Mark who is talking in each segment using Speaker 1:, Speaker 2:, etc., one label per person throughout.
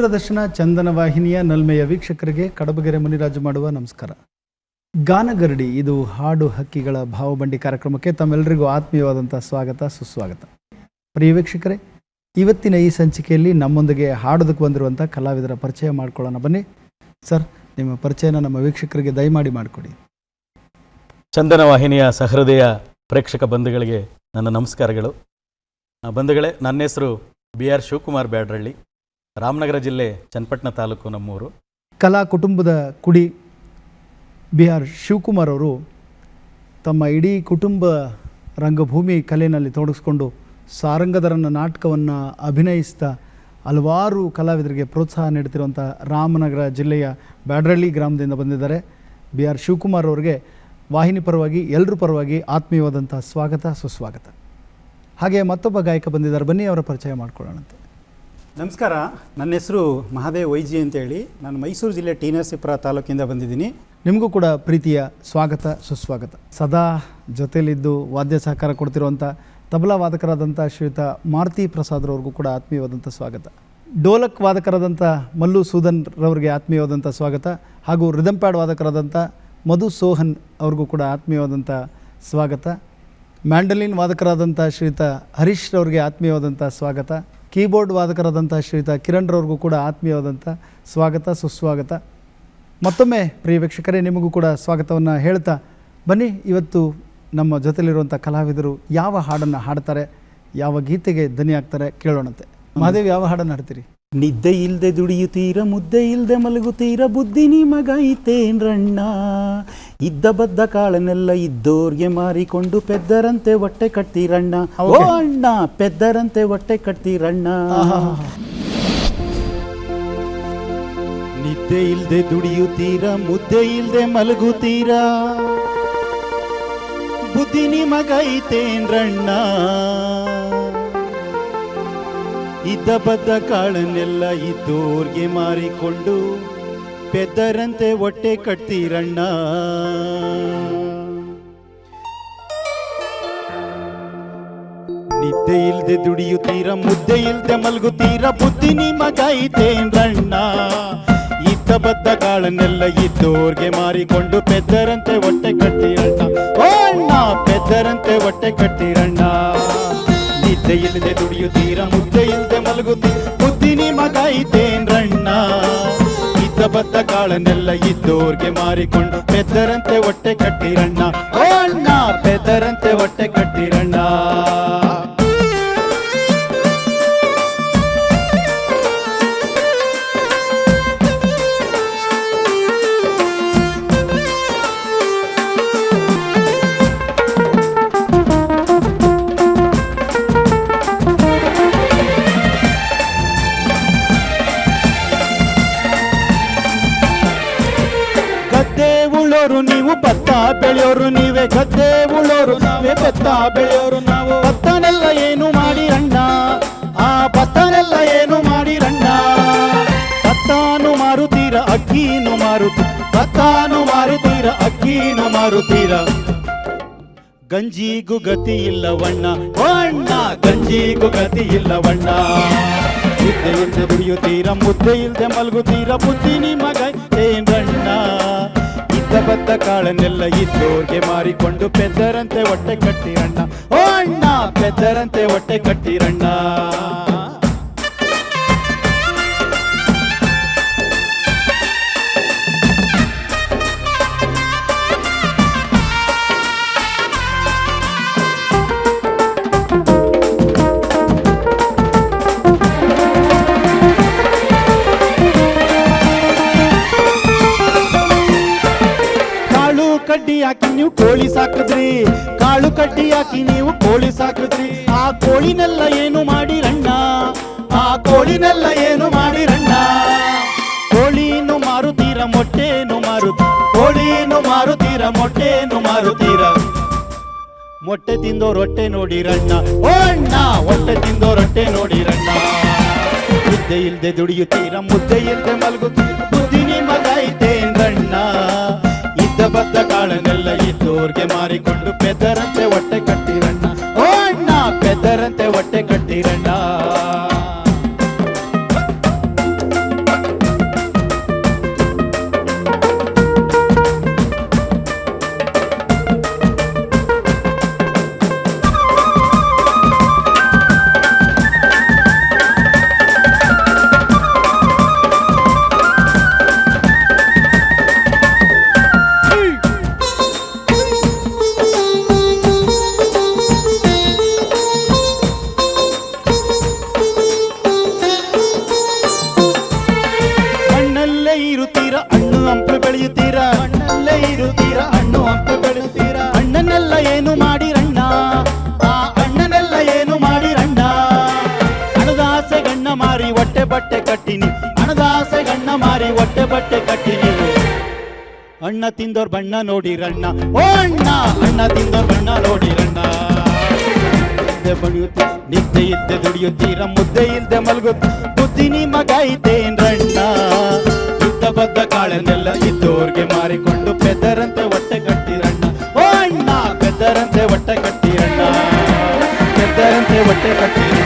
Speaker 1: ದೂರದರ್ಶನ ಚಂದನ ವಾಹಿನಿಯ ನಲ್ಮೆಯ ವೀಕ್ಷಕರಿಗೆ ಕಡಬಗೆರೆ ಮುನಿರಾಜು ಮಾಡುವ ನಮಸ್ಕಾರ. ಗಾನಗರಡಿ, ಇದು ಹಾಡು ಹಕ್ಕಿಗಳ ಭಾವಬಂಡಿ ಕಾರ್ಯಕ್ರಮಕ್ಕೆ ತಮ್ಮೆಲ್ಲರಿಗೂ ಆತ್ಮೀಯವಾದಂಥ ಸ್ವಾಗತ, ಸುಸ್ವಾಗತ. ಪ್ರಿಯ ವೀಕ್ಷಕರೇ, ಇವತ್ತಿನ ಈ ಸಂಚಿಕೆಯಲ್ಲಿ ನಮ್ಮೊಂದಿಗೆ ಹಾಡೋದಕ್ಕೆ ಬಂದಿರುವಂಥ ಕಲಾವಿದರ ಪರಿಚಯ ಮಾಡ್ಕೊಳ್ಳೋಣ ಬನ್ನಿ. ಸರ್, ನಿಮ್ಮ ಪರಿಚಯನ ನಮ್ಮ ವೀಕ್ಷಕರಿಗೆ ದಯಮಾಡಿ ಮಾಡಿಕೊಡಿ.
Speaker 2: ಚಂದನ ವಾಹಿನಿಯ ಸಹೃದಯ ಪ್ರೇಕ್ಷಕ ಬಂಧುಗಳಿಗೆ ನನ್ನ ನಮಸ್ಕಾರಗಳು. ಬಂಧುಗಳೇ, ನನ್ನ ಹೆಸರು ಬಿ ಆರ್ ಶಿವಕುಮಾರ್ ಬ್ಯಾಡ್ರಳ್ಳಿ. ರಾಮನಗರ ಜಿಲ್ಲೆ ಚನ್ನಪಟ್ಟಣ ತಾಲೂಕು ನಮ್ಮೂರು.
Speaker 1: ಕಲಾ ಕುಟುಂಬದ ಕುಡಿ ಬಿ ಆರ್ ಶಿವಕುಮಾರ್ ಅವರು ತಮ್ಮ ಇಡೀ ಕುಟುಂಬ ರಂಗಭೂಮಿ ಕಲೆಯಲ್ಲಿ ತೊಡಗಿಸ್ಕೊಂಡು ಸಾರಂಗಧರನ ನಾಟಕವನ್ನು ಅಭಿನಯಿಸ್ತಾ ಹಲವಾರು ಕಲಾವಿದರಿಗೆ ಪ್ರೋತ್ಸಾಹ ನೀಡ್ತಿರುವಂಥ ರಾಮನಗರ ಜಿಲ್ಲೆಯ ಬ್ಯಾಡ್ರಳ್ಳಿ ಗ್ರಾಮದಿಂದ ಬಂದಿದ್ದಾರೆ. ಬಿ ಆರ್ ಶಿವಕುಮಾರ್ ಅವರಿಗೆ ವಾಹಿನಿ ಪರವಾಗಿ ಎಲ್ಲರ ಪರವಾಗಿ ಆತ್ಮೀಯವಾದಂಥ ಸ್ವಾಗತ, ಸುಸ್ವಾಗತ. ಹಾಗೆ ಮತ್ತೊಬ್ಬ ಗಾಯಕ ಬಂದಿದ್ದಾರೆ. ಬನ್ನಿ, ಅವರ ಪರಿಚಯ ಮಾಡ್ಕೊಳ್ಳೋಣಂತೆ.
Speaker 3: ನಮಸ್ಕಾರ. ನನ್ನ ಹೆಸರು ಮಹಾದೇವ್ ವೈಜಿ ಅಂತೇಳಿ. ನಾನು ಮೈಸೂರು ಜಿಲ್ಲೆ ಟಿ ನರಸೀಪುರ ತಾಲೂಕಿಂದ ಬಂದಿದ್ದೀನಿ.
Speaker 1: ನಿಮಗೂ ಕೂಡ ಪ್ರೀತಿಯ ಸ್ವಾಗತ, ಸುಸ್ವಾಗತ. ಸದಾ ಜೊತೆಯಲ್ಲಿದ್ದು ವಾದ್ಯ ಸಹಕಾರ ಕೊಡ್ತಿರುವಂಥ ತಬಲಾ ವಾದಕರಾದಂಥ ಶ್ರೀಯುತ ಮಾರುತಿ ಪ್ರಸಾದ್ರವ್ರಿಗೂ ಕೂಡ ಆತ್ಮೀಯವಾದಂಥ ಸ್ವಾಗತ. ಡೋಲಕ್ ವಾದಕರಾದಂಥ ಮಲ್ಲು ಸೂದನ್ ರವರಿಗೆ ಆತ್ಮೀಯವಾದಂಥ ಸ್ವಾಗತ. ಹಾಗೂ ರಿದಮ್ ಪ್ಯಾಡ್ ವಾದಕರಾದಂಥ ಮಧು ಸೋಹನ್ ಅವ್ರಿಗೂ ಕೂಡ ಆತ್ಮೀಯವಾದಂಥ ಸ್ವಾಗತ. ಮ್ಯಾಂಡಲಿನ್ ವಾದಕರಾದಂಥ ಶ್ರೀಯುತ ಹರೀಶ್ ರವರಿಗೆ ಆತ್ಮೀಯವಾದಂಥ ಸ್ವಾಗತ. ಕೀಬೋರ್ಡ್ ವಾದಕರಾದಂಥ ಶ್ರೀತಾ ಕಿರಣ್ ರವ್ರಿಗೂ ಕೂಡ ಆತ್ಮೀಯವಾದಂಥ ಸ್ವಾಗತ, ಸುಸ್ವಾಗತ. ಮತ್ತೊಮ್ಮೆ ಪ್ರಿಯ ವೀಕ್ಷಕರೇ, ನಿಮಗೂ ಕೂಡ ಸ್ವಾಗತವನ್ನು ಹೇಳ್ತಾ ಬನ್ನಿ. ಇವತ್ತು ನಮ್ಮ ಜೊತೆಲಿರುವಂಥ ಕಲಾವಿದರು ಯಾವ ಹಾಡನ್ನು ಹಾಡ್ತಾರೆ, ಯಾವ ಗೀತೆಗೆ ಧ್ವನಿ ಆಗ್ತಾರೆ ಕೇಳೋಣಂತೆ. ಮಹಾದೇವ್, ಯಾವ ಹಾಡನ್ನು ಹಾಡ್ತೀರಿ?
Speaker 3: ನಿದ್ದೆ ಇಲ್ಲದೆ ದುಡಿಯುತ್ತೀರ, ಮುದ್ದೆ ಇಲ್ಲದೆ ಮಲಗುತ್ತೀರ, ಬುದ್ಧಿ ನಿಮಗೈತೇನ್ರಣ್ಣ? ಇದ್ದ ಬದ್ದ ಕಾಳನೆಲ್ಲ ಇದ್ದೋರ್ಗೆ ಮಾರಿಕೊಂಡು ಪೆದ್ದರಂತೆ ಹೊಟ್ಟೆ ಕಟ್ತೀರಣ್ಣ. ಓ ಅಣ್ಣ ಪೆದ್ದರಂತೆ ಹೊಟ್ಟೆ ಕಟ್ತೀರಣ್ಣ. ನಿದ್ದೆ ಇಲ್ದೆ ದುಡಿಯುತ್ತೀರ ಮುದ್ದೆ ಇಲ್ದೆ ಮಲಗುತ್ತೀರಾ. ಬುದ್ಧಿ ನಿಮಗೈತೇನ್ರಣ್ಣ ಇದ್ದ ಬದ್ದ ಕಾಳನ್ನೆಲ್ಲ ಇದ್ದೋರ್ಗೆ ಮಾರಿಕೊಂಡು ಪೆದ್ದರಂತೆ ಹೊಟ್ಟೆ ಕಟ್ತೀರಣ್ಣ. ನಿದ್ದೆ ಇಲ್ದೆ ದುಡಿಯುತ್ತೀರ, ಮುದ್ದೆ ಇಲ್ದೆ ಮಲಗುತ್ತೀರ, ಬುದ್ಧಿ ನಿಮಗೈತೇನ್ರಣ್ಣ ಇದ್ದ ಬದ್ದ ಕಾಳನ್ನೆಲ್ಲ ಇದ್ದೋರ್ಗೆ ಮಾರಿಕೊಂಡು ಪೆದ್ದರಂತೆ ಹೊಟ್ಟೆ ಕಟ್ತೀರಣ್ಣ. ಓ ಅಣ್ಣ ಪೆದ್ದರಂತೆ ಹೊಟ್ಟೆ ಕಟ್ತೀರಣ್ಣ. ನಿದ್ದೆ ಇಲ್ಲದೆ ದುಡಿಯುತ್ತೀರ, ಮುದ್ದೆ ಇಲ್ದೆ ಮಲಗುತ್ತೀರ ಬುದ್ಧಿ ನಿಮಗೈತೇನ್ರಣ್ಣ ಬದ್ದ ಕಾಳನ್ನೆಲ್ಲ ಇದ್ದೋರ್ಗೆ ಮಾರಿಕೊಂಡು ಪೆದ್ದರಂತೆ ಹೊಟ್ಟೆ ಕಟ್ಟಿರಣ್ಣ. ಅಣ್ಣ ಪೆದ್ದರಂತೆ ಹೊಟ್ಟೆ ಕಟ್ಟಿರಣ್ಣ. ಉಳೋರು ನೀವು ಭತ್ತ, ಬೆಳೆಯೋರು ನೀವೇ ಗದ್ದೆ ಉಳೋರು ನಾವೇ ಭತ್ತ, ಬೆಳೆಯೋರು ನಾವು. ಭತ್ತನೆಲ್ಲ ಏನು ಮಾಡಿ ಅಣ್ಣ? ಆ ಭತ್ತನೆಲ್ಲ ಏನು ಮಾಡಿ ಅಣ್ಣ? ಭತ್ತಾನು ಮಾರುತ್ತೀರ, ಅಕ್ಕಿನು ಮಾರುತ್ತೀರ ಭತ್ತಾನು ಮಾರುತ್ತೀರ, ಅಕ್ಕಿನು ಮಾರುತ್ತೀರ. ಗಂಜಿಗೂ ಗತಿ ಇಲ್ಲವಣ್ಣ. ಅಣ್ಣ, ಗಂಜಿಗೂ ಗತಿ ಇಲ್ಲವಣ್ಣ. ಮುದ್ದೆ ಇಲ್ದೆ ದುಡಿಯುತ್ತೀರ ಮುದ್ದೆ ಇಲ್ದೆ ಮಲಗುತ್ತೀರ, ಬುದ್ಧಿ ನಿಮಗ ಏನ್ರಣ್ಣ? ಇದ್ದ ಬದ್ದ ಕಾಳನ್ನೆಲ್ಲ ಇದ್ದೋರ್ಗೆ ಮಾರಿಕೊಂಡು ಪೆದ್ದರಂತೆ ಹೊಟ್ಟೆ ಕಟ್ಟಿರಣ್ಣ. ಓ ಅಣ್ಣ ಪೆದ್ದರಂತೆ ಹೊಟ್ಟೆ ಕಟ್ಟಿರಣ್ಣ. ಕೋಳಿ ಕಟ್ಟಿ ಹಾಕಿ ನೀವು ಕೋಳಿ ಸಾಕಿದ್ರಿ ಆ ಕೋಳಿನೆಲ್ಲ ಏನು ಮಾಡಿರಣ್ಣ ಆ ಕೋಳಿನೆಲ್ಲ ಏನು ಮಾಡಿರಣ್ಣ ಕೋಳಿನು ಮಾರುತ್ತೀರ, ಮೊಟ್ಟೆನು ಮಾರು ಕೋಳಿನು ಮಾರುತೀರ ಮೊಟ್ಟೆನು ಮಾರುತ್ತೀರ. ಮೊಟ್ಟೆ ತಿಂದೋರ್ ಹೊಟ್ಟೆ ನೋಡಿರಣ್ಣ ಓ ಅಣ್ಣ, ಹೊಟ್ಟೆ ರೊಟ್ಟೆ ನೋಡಿ ನೋಡಿರಣ್ಣ ಮುದ್ದೆ ಇಲ್ದೆ ದುಡಿಯುತ್ತೀರ, ಮುದ್ದೆ ಇಲ್ದೆ ಮಲಗುತ್ತೀರ. ಬುದ್ಧಿ ಕಾಳನ್ನೆಲ್ಲ ಇದ್ದೋರ್ಗೆ ಮಾರಿಕೊಂಡು ಪೆದ್ದರಂತೆ ಹೊಟ್ಟೆ ಕಟ್ಟಿರಣ್ಣ ಅಣ್ಣ ತಿಂದೋರ್ ಬಣ್ಣ ನೋಡಿರಣ್ಣ. ಓ ಅಣ್ಣ ಅಣ್ಣ ತಿಂದೋರ್ ಬಣ್ಣ ನೋಡಿರಣ್ಣ. ಬಡಿಯುತ್ತಿ ನಿದ್ದೆ ಇದ್ದೆ ದುಡಿಯುತ್ತೀರ, ಮುದ್ದೆ ಇಲ್ದೆ ಮಲಗುತ್ತ. ಬುದ್ಧಿ ನಿಮಗ ಇದ್ದೇನ್ರಣ್ಣ ಯುದ್ಧ ಬದ್ದ ಕಾಳನ್ನೆಲ್ಲ ಇದ್ದೋರ್ಗೆ ಮಾರಿಕೊಂಡು ಪೆದ್ದರಂತೆ ಹೊಟ್ಟೆ ಕಟ್ಟಿರಣ್ಣ. ಓ ಅಣ್ಣ ಪೆದ್ದರಂತೆ ಹೊಟ್ಟೆ ಕಟ್ಟಿರಣ್ಣ. ಪೆದ್ದರಂತೆ ಹೊಟ್ಟೆ ಕಟ್ಟಿರಣ್ಣ.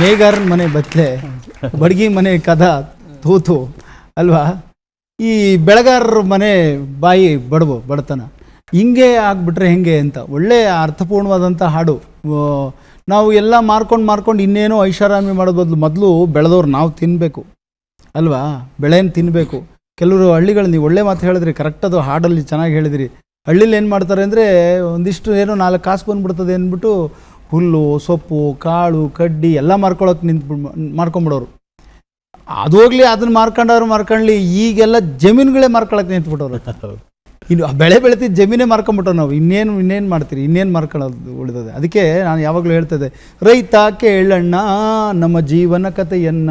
Speaker 1: ಮೇಗಾರನ ಮನೆ ಬತ್ಲೆ ಬಡ್ಗಿ ಮನೆ ಕದ ತೂತು, ಅಲ್ವಾ? ಈ ಬೆಳಗಾರರ ಮನೆ ಬಾಯಿ ಬಡವು, ಬಡತನ. ಹಿಂಗೆ ಆಗ್ಬಿಟ್ರೆ ಹೆಂಗೆ ಅಂತ. ಒಳ್ಳೆ ಅರ್ಥಪೂರ್ಣವಾದಂಥ ಹಾಡು. ನಾವು ಎಲ್ಲ ಮಾರ್ಕೊಂಡು ಮಾರ್ಕೊಂಡು ಇನ್ನೇನೋ ಐಷಾರಾಮಿ ಮಾಡೋ ಬದಲು ಮೊದಲು ಬೆಳೆದವ್ರು ನಾವು ತಿನ್ನಬೇಕು ಅಲ್ವಾ? ಬೆಳೆನ ತಿನ್ನಬೇಕು ಕೆಲವರು ಹಳ್ಳಿಗಳು ನೀವು ಒಳ್ಳೆ ಮಾತು ಹೇಳಿದ್ರಿ ಕರೆಕ್ಟ್ ಅದು ಹಾಡಲ್ಲಿ ಚೆನ್ನಾಗಿ ಹೇಳಿದ್ರಿ. ಹಳ್ಳಿಲಿ ಏನು ಮಾಡ್ತಾರೆ ಅಂದರೆ ಒಂದಿಷ್ಟು ಏನೋ ನಾಲ್ಕು ಕಾಸು ಬಂದುಬಿಡ್ತದೆ ಅಂದ್ಬಿಟ್ಟು ಹುಲ್ಲು ಸೊಪ್ಪು ಕಾಳು ಕಡ್ಡಿ ಎಲ್ಲ ಮಾರ್ಕೊಳಕ್ಕೆ ನಿಂತು ಮಾರ್ಕೊಂಬಿಡೋರು. ಅದು ಹೋಗ್ಲಿ ಅದನ್ನ ಮಾರ್ಕೊಂಡವ್ರು ಮಾರ್ಕೊಳ್ಳಿ ಈಗೆಲ್ಲ ಜಮೀನುಗಳೇ ಮಾರ್ಕೊಳಕ್ಕೆ ನಿಂತ್ಬಿಟ್ಟವ್ರು ಇನ್ನು ಬೆಳೆ ಬೆಳೆತಿದ್ದ ಜಮೀನೇ ಮಾರ್ಕೊಂಬಿಟ್ಟವ್ರು ನಾವು. ಇನ್ನೇನು ಇನ್ನೇನು ಮಾಡ್ತೀರಿ? ಇನ್ನೇನು ಮಾರ್ಕೊಳ್ಳೋದು ಉಳಿದದೆ ಅದಕ್ಕೆ ನಾನು ಯಾವಾಗಲೂ ಹೇಳ್ತದೆ ರೈತ ಕೇಳಣ್ಣ ನಮ್ಮ ಜೀವನ ಕಥೆಯನ್ನ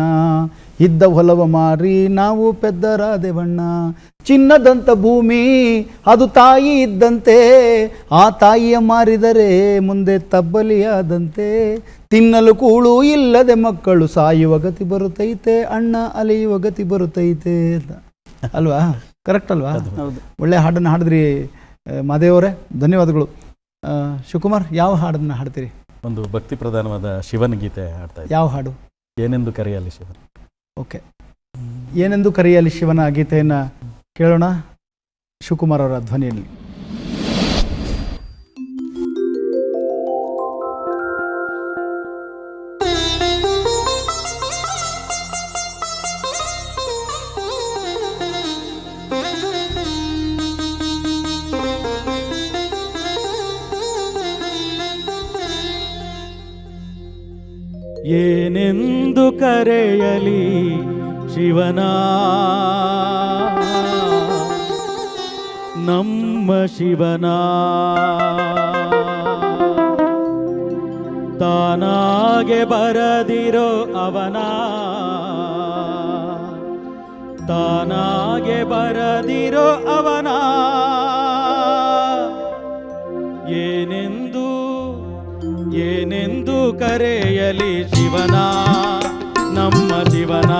Speaker 1: ಇದ್ದ ಹೊಲವ ಮಾರಿ ನಾವು ಪೆದ್ದರಾದೆವಣ್ಣ. ಚಿನ್ನದಂತ ಭೂಮಿ ಅದು ತಾಯಿ ಇದ್ದಂತೆ. ಆ ತಾಯಿಯ ಮಾರಿದರೆ ಮುಂದೆ ತಬ್ಬಲಿಯಾದಂತೆ. ತಿನ್ನಲು ಕೂಳು ಇಲ್ಲದೆ ಮಕ್ಕಳು ಸಾಯುವ ಗತಿ ಬರುತ್ತೈತೆ ಅಣ್ಣ ಅಲೆಯುವ ಗತಿ ಬರುತ್ತೈತೆ ಅಂತ. ಅಲ್ವಾ? ಕರೆಕ್ಟ್ ಅಲ್ವಾ? ಒಳ್ಳೆ ಹಾಡನ್ನು ಹಾಡಿದ್ರಿ ಮಾದೇವರೇ. ಧನ್ಯವಾದಗಳು. ಶಿವಕುಮಾರ್ ಯಾವ ಹಾಡನ್ನು ಹಾಡ್ತೀರಿ?
Speaker 2: ಒಂದು ಭಕ್ತಿ ಪ್ರಧಾನವಾದ ಶಿವನ ಗೀತೆ ಹಾಡ್ತಾ
Speaker 1: ಯಾವ ಹಾಡು?
Speaker 2: ಏನೆಂದು ಕರೆಯಲಿ ಶಿವನ?
Speaker 1: ಓಕೆ ಏನೆಂದು ಕರೆಯಲಿ ಶಿವನ ಗೀತೆಯನ್ನು ಕೇಳೋಣ? ಶಿವಕುಮಾರ್ ಅವರ ಧ್ವನಿಯಲ್ಲಿ.
Speaker 3: ಏನೆಂದು ಕರೆಯಲಿ ಶಿವನ. ನಮ್ಮ ಶಿವನ. ತಾನಾಗೆ ಬರದಿರೋ ಅವನ. ತಾನಾಗೆ ಬರದಿರೋ ಅವನ. ಏನೆಂದು ಏನೆಂದು ಕರೆಯಲಿ ಶಿವನ, ನಮ್ಮ ಶಿವನ.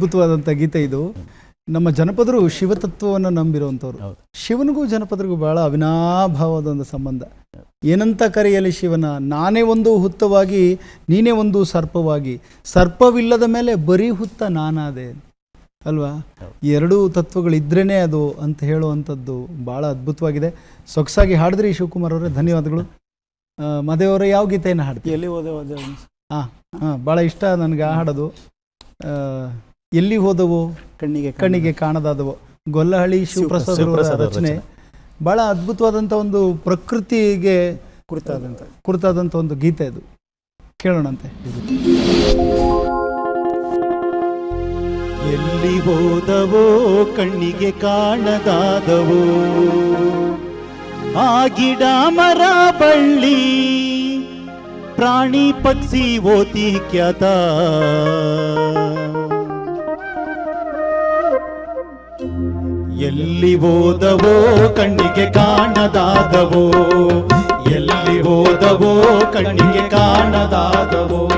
Speaker 1: ಅದ್ಭುತವಾದಂಥ ಗೀತೆ ಇದು. ನಮ್ಮ ಜನಪದರು ಶಿವತತ್ವವನ್ನು ನಂಬಿರುವಂಥವ್ರು. ಶಿವನಿಗೂ ಜನಪದರಿಗೂ ಬಹಳ ಅವಿನಾಭಾವದ ಒಂದು ಸಂಬಂಧ. ಏನಂತ ಕರೆಯಲಿ ಶಿವನ ನಾನೇ ಒಂದು ಹುತ್ತವಾಗಿ ನೀನೇ ಒಂದು ಸರ್ಪವಾಗಿ. ಸರ್ಪವಿಲ್ಲದ ಮೇಲೆ ಬರೀ ಹುತ್ತ ನಾನಾದೆ. ಅಲ್ವಾ? ಎರಡೂ ತತ್ವಗಳಿದ್ರೇ ಅದು ಅಂತ ಹೇಳುವಂಥದ್ದು ಭಾಳ ಅದ್ಭುತವಾಗಿದೆ. ಸೊಗಸಾಗಿ ಹಾಡಿದ್ರಿ ಶಿವಕುಮಾರ್ ಅವರೇ ಧನ್ಯವಾದಗಳು. ಆ, ಮದುವೆ ಯಾವ ಗೀತೆಯನ್ನು ಹಾಡ್ತೀವಿ
Speaker 2: ಎಲ್ಲಿ ಓದೆ
Speaker 1: ಹಾಂ ಹಾಂ ಭಾಳ ಇಷ್ಟ ನನಗೆ ಆ ಹಾಡೋದು. ಎಲ್ಲಿ ಹೋದವು?
Speaker 2: ಕಣ್ಣಿಗೆ
Speaker 1: ಕಣ್ಣಿಗೆ ಕಾಣದಾದವು. ಗೊಲ್ಲಹಳ್ಳಿ ಶಿವಪ್ರಸಾದ್ ಅವರ
Speaker 2: ಶಿವಪ್ರಸಾದ್ ಅವರ
Speaker 1: ರಚನೆ. ಬಹಳ ಅದ್ಭುತವಾದಂಥ ಒಂದು ಪ್ರಕೃತಿಗೆ
Speaker 2: ಕುರಿತಾದಂಥ.
Speaker 1: ಕುರಿತಾದಂಥ ಒಂದು ಗೀತೆ ಅದು. ಕೇಳೋಣಂತೆ.
Speaker 3: ಎಲ್ಲಿ ಹೋದವೋ ಕಣ್ಣಿಗೆ ಕಾಣದಾದವೋ? ಆ ಗಿಡ ಮರ ಬಳ್ಳಿ ಪ್ರಾಣಿ ಪಕ್ಷಿ ಓತಿ ಕ್ಯಾತ ಎಲ್ಲಿ ಓದವೋ ಕಣ್ಣಿಗೆ ಕಾಣದಾದವೋ? ಎಲ್ಲಿ ಓದವೋ ಕಣ್ಣಿಗೆ ಕಾಣದಾದವೋ?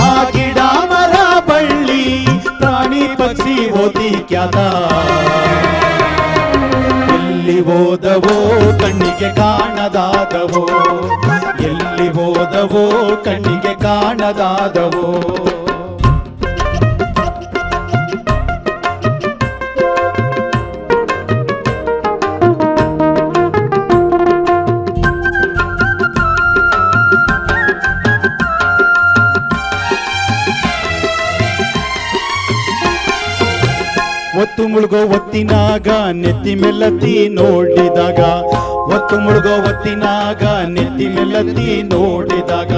Speaker 3: ಆ ಗಿಡ, ಮರ, ಬಳ್ಳಿ ಖ್ಯಾತ ಎಲ್ಲಿ ಓದವೋ ಕಣ್ಣಿಗೆ ಕಾಣದಾದವೋ? ಎಲ್ಲಿ ಓದವೋ ಕಣ್ಣಿಗೆ ಕಾಣದಾದವೋ? ಒತ್ತು ಮುಳುಗೋ ಒತ್ತಿನಾಗ ನೆತ್ತಿ ಮೆಲ್ಲತಿ ನೋಡಿದಾಗ. ಒತ್ತು ಮುಳುಗೋ ಒತ್ತಿನಾಗ ನೆತ್ತಿ ಮೆಲ್ಲತಿ ನೋಡಿದಾಗ.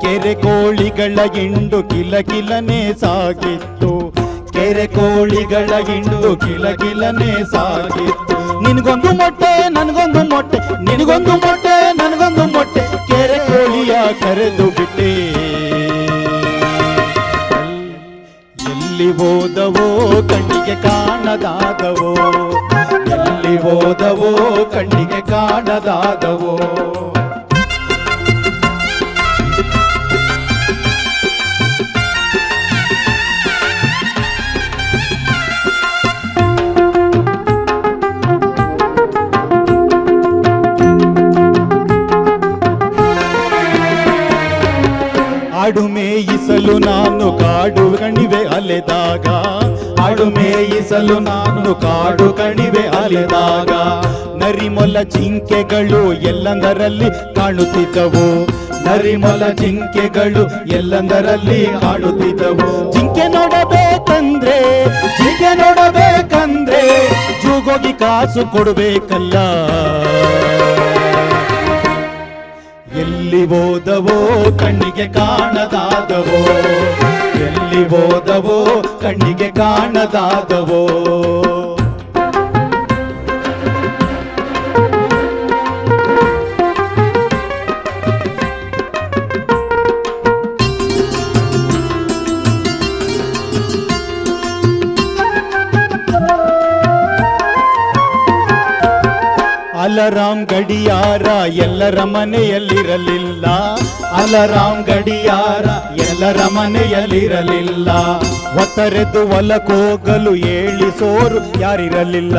Speaker 3: ಕೆರೆ ಕೋಳಿಗಳ ಹಿಂಡು ಕಿಲ ಕಿಲನೆ ಸಾಗಿತ್ತು. ಕೆರೆ ಕೋಳಿಗಳ ಹಿಂಡು ಕಿಲ ಕಿಲನೆ ಸಾಗಿತ್ತು. ನಿನಗೊಂದು ಮೊಟ್ಟೆ, ನನಗೊಂದು ಮೊಟ್ಟೆ, ನಿನಗೊಂದು ಮೊಟ್ಟೆ, ನನಗೊಂದು ಮೊಟ್ಟೆ. ಕೆರೆ ಕೋಳಿಯ ಕರೆದು ಬಿಟ್ಟೆ. ಎಲ್ಲಿ ಹೋದವೋ ಕಣ್ಣಿಗೆ ಕಾಣದಾದವೋ? ಎಲ್ಲಿ ಹೋದವೋ ಕಣ್ಣಿಗೆ ಕಾಣದಾದವೋ? ಅಲೆದಾಗ ಆಡು ಮೇಯಿಸಲು ನಾನು ಕಾಡು ಕಣಿವೆ ಅಲೆದಾಗ. ನರಿಮೊಲ ಜಿಂಕೆಗಳು ಎಲ್ಲಂದರಲ್ಲಿ ಕಾಣುತ್ತಿದ್ದವು. ನರಿಮೊಲ ಜಿಂಕೆಗಳು ಎಲ್ಲಂದರಲ್ಲಿ ಕಾಣುತ್ತಿದ್ದವು. ಜಿಂಕೆ ನೋಡಬೇಕಂದ್ರೆ ಜಿಂಕೆ ನೋಡಬೇಕಂದ್ರೆ ಜೂಗೋಗಿ ಕಾಸು ಕೊಡಬೇಕಲ್ಲ. ಎಲ್ಲಿ ಹೋದವೋ ಕಣ್ಣಿಗೆ ಕಾಣದಾದವೋ ಎಲ್ಲಿ ಹೋದವೋ ಕಣ್ಣಿಗೆ ಕಾಣದಾದವೋ. ಅಲರಾಮ್ ಗಡಿಯಾರ ಎಲ್ಲರ ಮನೆಯಲ್ಲಿರಲಿಲ್ಲ. ಅಲರಾಮ್ ಗಡಿಯಾರ ಎಲ್ಲರ ಮನೆಯಲ್ಲಿರಲಿಲ್ಲ. ಒತ್ತರೆದು ಒಲಕೋಗಲು ಏಳಿಸೋರು ಯಾರಿರಲಿಲ್ಲ.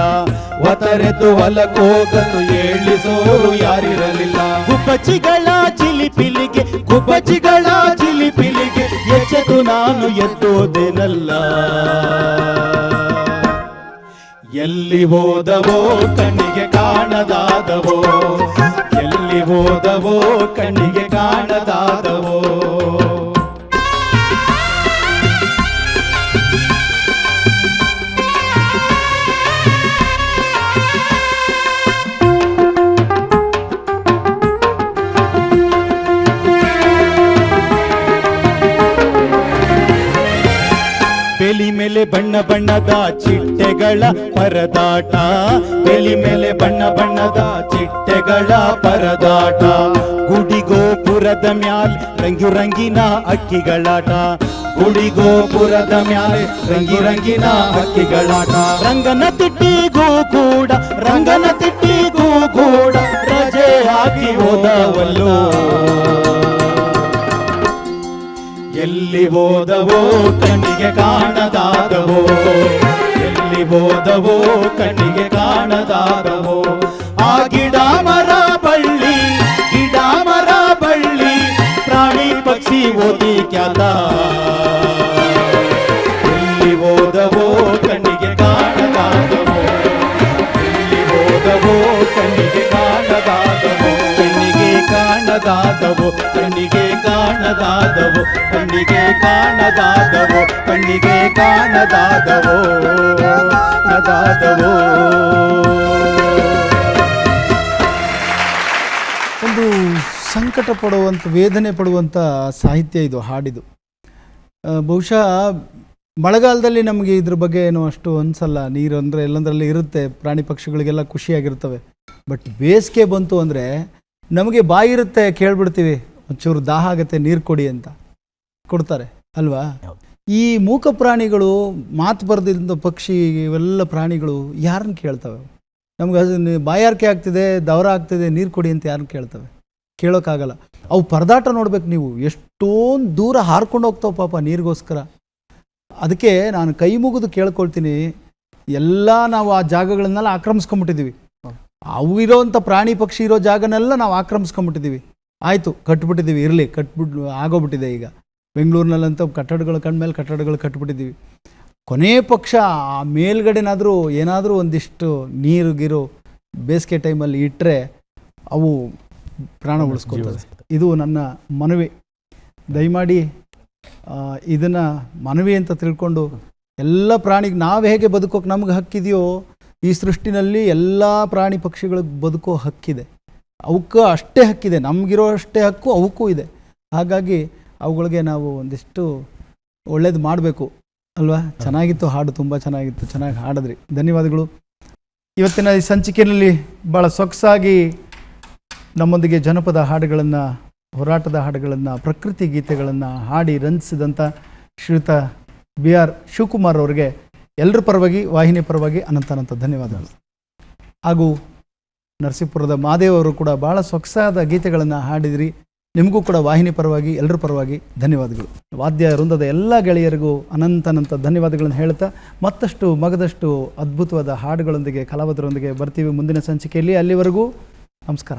Speaker 3: ಒತ್ತರೆದು ಒಲಕೋಗಲು ಏಳಿಸೋರು ಯಾರಿರಲಿಲ್ಲ. ಗುಬ್ಬಚ್ಚಿಗಳ ಚಿಲಿಪಿಲಿಗೆ ಗುಬ್ಬಚ್ಚಿಗಳ ಚಿಲಿಪಿಲಿಗೆ ಎಚ್ಚೆದು ನಾನು ಎದ್ದೋದೆನಲ್ಲ. ಎಲ್ಲಿ ಹೋದವೋ ಕಣ್ಣಿಗೆ ಕಾಣದಾದವೋ? ಎಲ್ಲಿ ಹೋದವೋ ಕಣ್ಣಿಗೆ ಕಾಣದಾದವೋ? ಬೆಲಿ ಮೇಲೆ ಬಣ್ಣ ಬಣ್ಣದ ಚಿಟ್ಟೆಗಳ ಪರದಾಟ. ಬೆಲಿ ಮೇಲೆ ಬಣ್ಣ ಬಣ್ಣದ ಚಿಟ್ಟೆಗಳ ಪರದಾಟ. ಗುಡಿಗೋಪುರದ ಮ್ಯಾಲ್ ರಂಗು ರಂಗಿನ ಅಕ್ಕಿಗಳಾಟ. ಗುಡಿಗೋಪುರದ ಮ್ಯಾಲೆ ರಂಗಿ ರಂಗಿನ ಅಕ್ಕಿಗಳಾಟ. ರಂಗನ ತಿಟ್ಟಿಗೂ ಕೂಡ, ರಂಗನ ತಿಟ್ಟಿಗೂ ಕೂಡ ರಜೆ ಆಗಿ ಹೋದವಲ್ಲೋ. ಎಲ್ಲಿ ಹೋದವೋ ಕಣ್ಣಿಗೆ ಕಾಣದಾದವೋ. ಎಲ್ಲಿ ಹೋದವೋ, ಕಣ್ಣಿಗೆ ಕಾಣದಾದವೋ. ಆ ಗಿಡ ಮರ ಬಳ್ಳಿ, ಗಿಡ ಮರ ಬಳ್ಳಿ, ಪ್ರಾಣಿ ಪಕ್ಷಿ ಓದಿ ಖ್ಯಾತ. ಇಲ್ಲಿ ಹೋದವೋ, ಕಣ್ಣಿಗೆ ಕಾಣದಾದವೋ. ಇಲ್ಲಿ ಹೋದವೋ, ಕಣ್ಣಿಗೆ ಕಣ್ಣಿಗೆ ಕಾಣದಾದವೋ, ಕಣ್ಣಿಗೆ ಕಾಣದಾದವು ಕಣ್ಣಿಗೆ ಕಾಣದಾದವು ಕಣ್ಣಿಗೆ ಕಾಣದಾದವು ನದಾದವೋ
Speaker 1: ಒಂದು ಸಂಕಟ ಪಡುವಂಥ ವೇದನೆ ಪಡುವಂಥ ಸಾಹಿತ್ಯ ಇದು, ಹಾಡಿದು. ಬಹುಶಃ ಮಳೆಗಾಲದಲ್ಲಿ ನಮಗೆ ಇದ್ರ ಬಗ್ಗೆ ಏನು ಅಷ್ಟು ಅನ್ಸಲ್ಲ, ನೀರು ಅಂದರೆ ಎಲ್ಲಂದ್ರಲ್ಲಿ ಇರುತ್ತೆ, ಪ್ರಾಣಿ ಪಕ್ಷಿಗಳಿಗೆಲ್ಲ ಖುಷಿಯಾಗಿರ್ತವೆ. ಬಟ್ ಬೇಸಿಗೆ ಬಂತು ಅಂದರೆ ನಮಗೆ ಬಾಯಿರುತ್ತೆ ಕೇಳ್ಬಿಡ್ತೀವಿ. ಒಂಚೂರು ದಾಹ ಆಗುತ್ತೆ, ನೀರು ಕೊಡಿ ಅಂತ. ಕೊಡ್ತಾರೆ, ಅಲ್ವಾ? ಈ ಮೂಕ ಪ್ರಾಣಿಗಳು, ಮಾತು ಬರೆದಿದ್ದ ಪಕ್ಷಿ, ಇವೆಲ್ಲ ಪ್ರಾಣಿಗಳು ಯಾರನ್ನ ಕೇಳ್ತವೆ? ನಮ್ಗೆ ಅದು ಬಾಯಾರಿಕೆ ಆಗ್ತಿದೆ, ದವರ ಆಗ್ತಿದೆ, ನೀರು ಕೊಡಿ ಅಂತ ಯಾರನ್ನ ಕೇಳ್ತವೆ? ಕೇಳೋಕ್ಕಾಗಲ್ಲ. ಅವು ಪರದಾಟ ನೋಡ್ಬೇಕು ನೀವು. ಎಷ್ಟೊಂದು ದೂರ ಹಾರ್ಕೊಂಡು ಹೋಗ್ತಾವೆ ಪಾಪ ನೀರಿಗೋಸ್ಕರ. ಅದಕ್ಕೆ ನಾನು ಕೈ ಮುಗಿದು ಕೇಳ್ಕೊಳ್ತೀನಿ. ಎಲ್ಲ ನಾವು ಆ ಜಾಗಗಳನ್ನೆಲ್ಲ ಆಕ್ರಮಿಸ್ಕೊಂಬಿಟ್ಟಿದ್ದೀವಿ ಅವು ಇರೋವಂಥ ಪ್ರಾಣಿ ಪಕ್ಷಿ ಇರೋ ಜಾಗನೆಲ್ಲ ನಾವು ಆಕ್ರಮಿಸ್ಕೊಂಬಿಟ್ಟಿದ್ದೀವಿ ಆಯಿತು ಕಟ್ಬಿಟ್ಟಿದ್ದೀವಿ ಇರಲಿ ಕಟ್ಬಿಟ್ಟು ಆಗೋಗ್ಬಿಟ್ಟಿದೆ ಈಗ. ಬೆಂಗಳೂರಿನಲ್ಲಂತೂ ಕಟ್ಟಡಗಳು ಕಣ್ಮೇಲೆ ಕಟ್ಟಡಗಳು ಕಟ್ಬಿಟ್ಟಿದ್ದೀವಿ ಕೊನೆ ಪಕ್ಷ ಆ ಮೇಲ್ಗಡೆನಾದರೂ ಏನಾದರೂ ಒಂದಿಷ್ಟು ನೀರು ಗೀರು ಬೇಸಿಗೆ ಟೈಮಲ್ಲಿ ಇಟ್ಟರೆ ಅವು ಪ್ರಾಣ ಉಳಿಸ್ಕೊಳ್ತವೆ. ಇದು ನನ್ನ ಮನವಿ. ದಯಮಾಡಿ ಇದನ್ನು ಮನವಿ ಅಂತ ತಿಳ್ಕೊಂಡು ಎಲ್ಲ ಪ್ರಾಣಿಗೆ ನಾವು ಹೇಗೆ ಬದುಕೋಕೆ ನಮ್ಗೆ ಹಕ್ಕಿದೆಯೋ ಈ ಸೃಷ್ಟಿನಲ್ಲಿ ಎಲ್ಲ ಪ್ರಾಣಿ ಪಕ್ಷಿಗಳಿಗೆ ಬದುಕೋ ಹಕ್ಕಿದೆ. ಅವಕ್ಕೆ ಅಷ್ಟೇ ಹಕ್ಕಿದೆ. ನಮಗಿರೋ ಅಷ್ಟೇ ಹಕ್ಕು ಅವಕ್ಕೂ ಇದೆ. ಹಾಗಾಗಿ ಅವುಗಳಿಗೆ ನಾವು ಒಂದಿಷ್ಟು ಒಳ್ಳೇದು ಮಾಡಬೇಕು. ಅಲ್ವಾ? ಚೆನ್ನಾಗಿತ್ತು ಹಾಡು, ತುಂಬ ಚೆನ್ನಾಗಿತ್ತು. ಚೆನ್ನಾಗಿ ಹಾಡಿದ್ರಿ. ಧನ್ಯವಾದಗಳು. ಇವತ್ತಿನ ಈ ಸಂಚಿಕೆಯಲ್ಲಿ ಭಾಳ ಸೊಗಸಾಗಿ ನಮ್ಮೊಂದಿಗೆ ಜನಪದ ಹಾಡುಗಳನ್ನು, ಹೋರಾಟದ ಹಾಡುಗಳನ್ನು, ಪ್ರಕೃತಿ ಗೀತೆಗಳನ್ನು ಹಾಡಿ ರಂಜಿಸಿದಂಥ ಶ್ರೀತ ಬಿ ಆರ್ ಶಿವಕುಮಾರ್ ಅವರಿಗೆ ಎಲ್ಲರ ಪರವಾಗಿ, ವಾಹಿನಿ ಪರವಾಗಿ ಅನಂತ ಅನಂತ ಧನ್ಯವಾದಗಳು. ಹಾಗೂ ನರಸೀಪುರದ ಮಾದೇವರು ಕೂಡ ಭಾಳ ಸೊಗಸಾದ ಗೀತೆಗಳನ್ನು ಹಾಡಿದಿರಿ. ನಿಮಗೂ ಕೂಡ ವಾಹಿನಿ ಪರವಾಗಿ ಎಲ್ಲರ ಪರವಾಗಿ ಧನ್ಯವಾದಗಳು. ವಾದ್ಯ ವೃಂದದ ಎಲ್ಲ ಗೆಳೆಯರಿಗೂ ಅನಂತ ಅನಂತ ಧನ್ಯವಾದಗಳನ್ನು ಹೇಳ್ತಾ ಮತ್ತಷ್ಟು ಮಗದಷ್ಟು ಅದ್ಭುತವಾದ ಹಾಡುಗಳೊಂದಿಗೆ ಕಲಾವಿದರೊಂದಿಗೆ ಬರ್ತೀವಿ ಮುಂದಿನ ಸಂಚಿಕೆಯಲ್ಲಿ. ಅಲ್ಲಿವರೆಗೂ ನಮಸ್ಕಾರ.